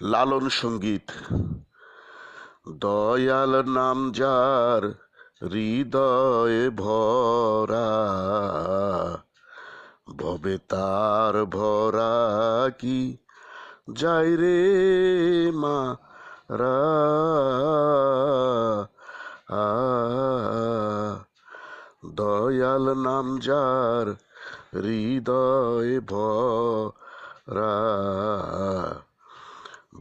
লালন সংগীত। দয়াল নাম যার হৃদয়ে ভরা, ভবে তার ভরা কি? যাই রে মা রা দয়াল নাম যার হৃদয়ে ভরা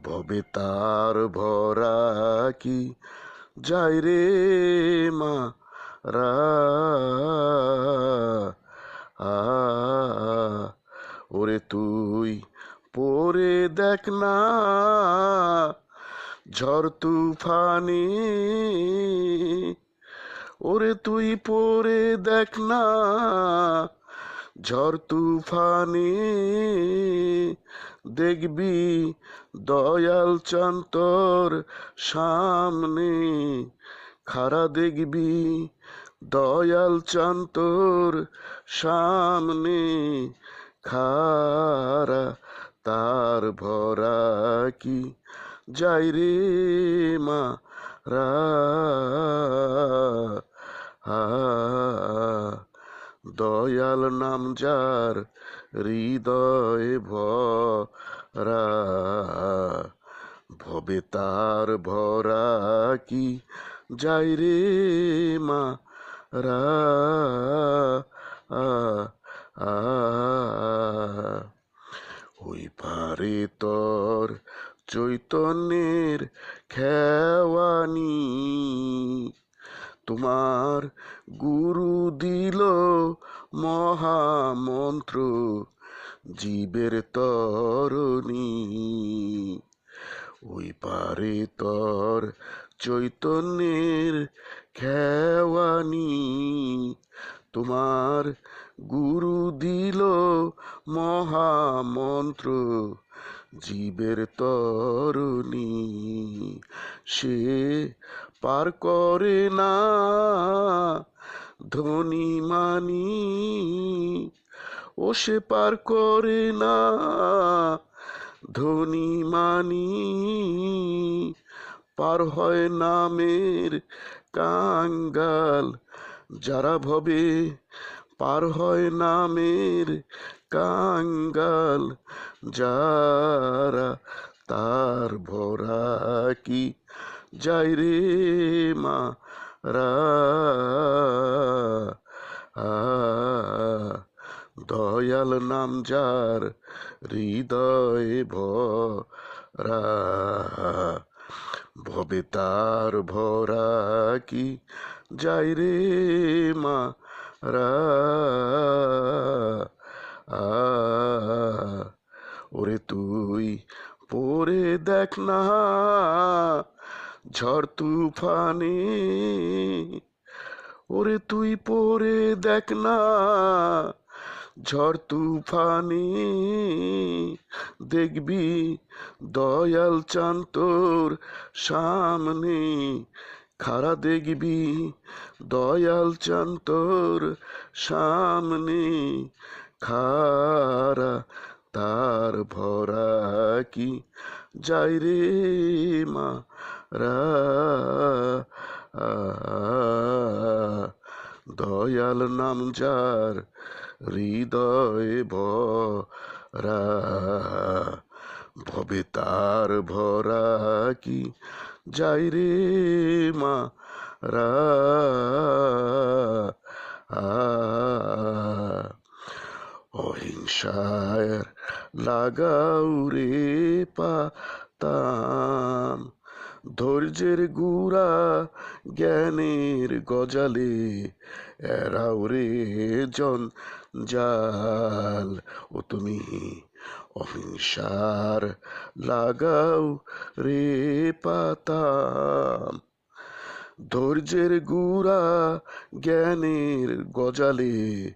ভবে তার ভরা কি? যাই রে মা, রা আ, ওরে তুই পরে দেখ না। ঝড় তুফানি, ওরে তুই পরে দেখ না। ঝড় তুফানে দেখবি, দয়াল চন্তর সামনে খারা দেখবি, দয়াল চন্তর সামনে খারা তার ভরা কি যাই রে মা রা আ দয়াল নাম যার, হৃদয়ে ভরা। ভবে তার ভরা কি? যাই রে মা রা। আ আ ওই পারে তোর চৈতন্যের খেওয়ানি। তোমার গুরু দিল মহামন্ত্র জীবের তরণী। ওই পারে তোর চৈতন্যের খেওয়ানি। তোমার গুরু দিল মহামন্ত্র জীবের তরণী। সে পার করে না। ধনী মানি, ও সে পার করে না। ধনী মানি, পার হয় নামের কাঙ্গাল। যারা ভবে, পার হয় নামের কাঙ্গাল। যারা তার ভরা কি যাই রে মা, রা দয়াল নাম যার হৃদয়ে ভরা, ভবে তার ভরা কি? যাই রে মা, রা ওরে তুই পরে দেখ না ঝড় তুফানে, ওরে তুই পরে দেখ না। ঝড় তুফানে, দেখবি দয়াল চান তোর সামনে। খারা দেখবি দয়াল চান তোর সামনে। খারা তার ভরা কি? যাই রে মা, রা, দয়াল নাম যার হৃদয়ে ভরা, ভবে তার ভরা কি? যাই রে মা, রা আ অহিংসার লাগাও রে পাতাম। ধৈর্যের গুড়া জ্ঞানের গজালে এরাও রে জন জাল ও তুমি অহিংসার লাগাও রে পাতাম। ধৈর্যের গুড়া জ্ঞানের গজালে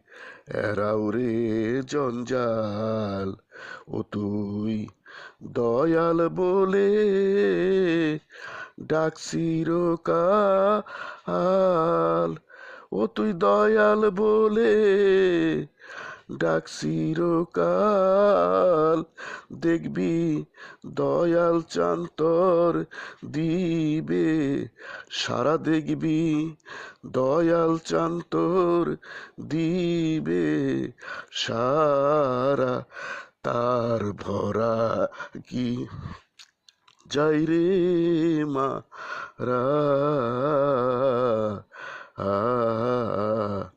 এরাও রে জঞ্জাল ও তুই দয়াল বলে ডাকসির কাল ও তুই দয়াল বলে ডাক চিরকাল দেখবি দয়াল চান্তর দিবে সারা দেখবি দয়াল চান্তর দিবে সারা তার ভরা কি? যাই রে মা রা আ,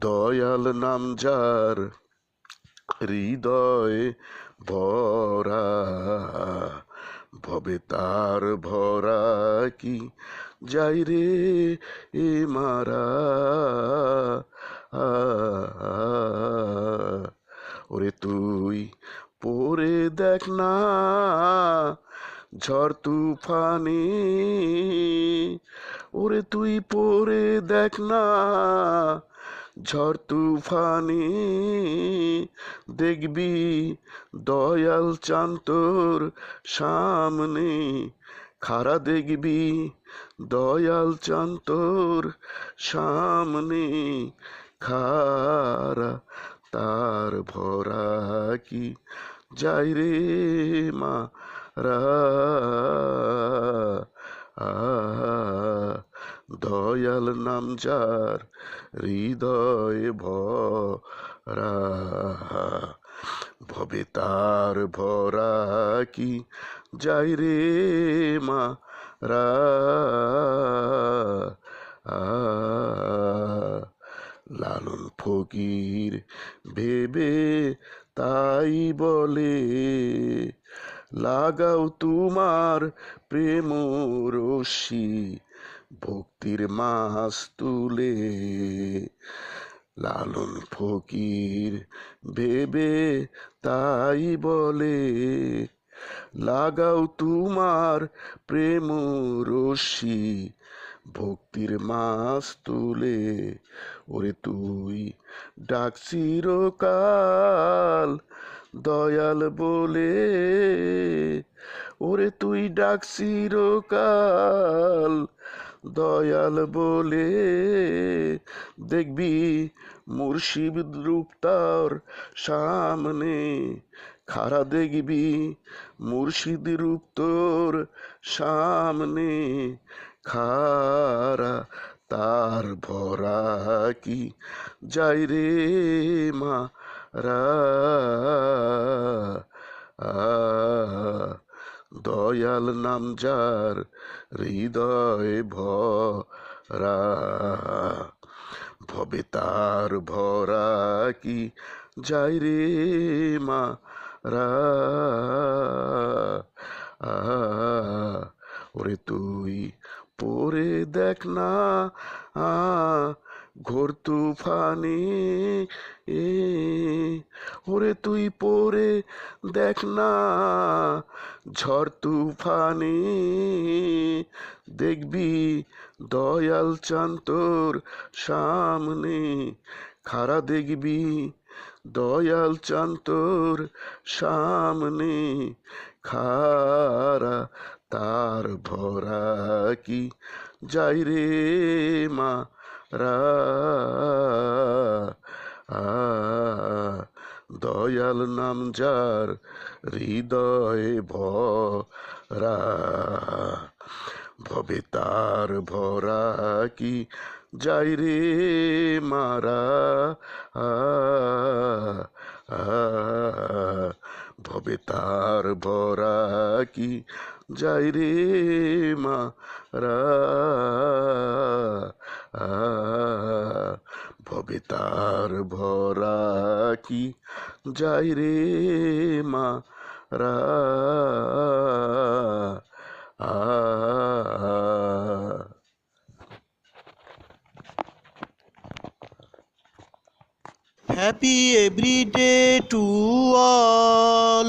দয়াল নাম যার হৃদয় ভরা, ভবে তার ভরা কি যাই রে এ মারা? ওরে তুই পরে দেখ না, ঝড় তুফানে। ওরে তুই পরে দেখ না ঝড় তুফানে দেখবি দয়াল চান্তর সামনে খারা দেখবি দয়াল চান্তর সামনে খারা তার ভরা কি যাই রে মা রা আ, দয়াল নাম যার, হৃদয় ভরা। ভবে তার ভরা কি? যাই রে মা রা। লালন ফকির ভেবে তাই বলে, লাগাও তোমার প্রেম রশি ভক্তির মাস তুলে লালন ফকির ভেবে তাই বলে, লাগাও তোমার প্রেম রশি ভক্তির মাস তুলে ওরে তুই ডাক চিরকাল দয়াল বলে, ওরে তুই ডাক চিরকাল দয়াল বলে দেখবি মুর্শিদ রূপ তার সামনে। খারা দেখবি মুর্শিদ রূপ তোর সামনে। খারা তার ভরা কি যাই রে মা রা আ, দয়াল নাম যার হৃদয় ভরা। ভবে তার ভরা কি যাই রে মা রা? ওরে তুই পরে দেখ না আ ঘোর তুফানে, এ, ওরে তুই পরে দেখ না, ঝড় তুফানে। দেখবি দয়াল চান্তর সামনে খারা দেখবি দয়াল চান্তর সামনে খারা তার ভরা কি? যাই রে মা দয়াল নাম যার হৃদয় ভরা ভবে তার ভরা কি যাই রে মারা ভবে তার ভরা কি যাই রে মা রা আ, ভবে তার ভরা কি যাই রে মা রা? Happy everyday to all